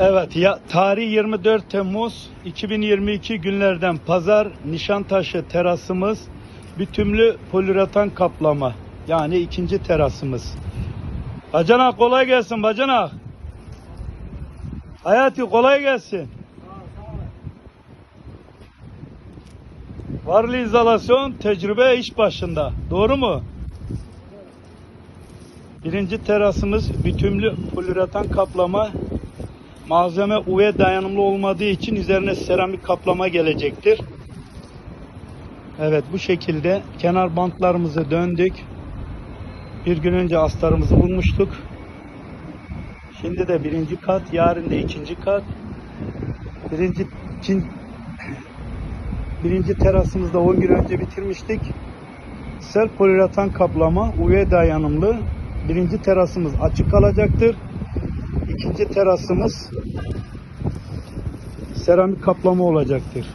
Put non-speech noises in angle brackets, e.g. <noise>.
Evet, ya, tarih 24 Temmuz 2022 günlerden pazar Nişantaşı terasımız bütümlü poliüretan kaplama. Yani ikinci terasımız. Bacanak kolay gelsin bacanak. Hayati kolay gelsin. Varlı izolasyon tecrübe iş başında. Doğru mu? Birinci terasımız bütümlü poliüretan kaplama. Malzeme UV dayanımlı olmadığı için üzerine seramik kaplama gelecektir. Evet bu şekilde kenar bantlarımızı döndük. Bir gün önce astarımızı bulmuştuk. Şimdi de birinci kat, yarın da ikinci kat. Birinci, ikin- <laughs> birinci terasımızda 10 gün önce bitirmiştik. Sel poliüretan kaplama, UV dayanımlı. Birinci terasımız açık kalacaktır. İkinci terasımız seramik kaplama olacaktır.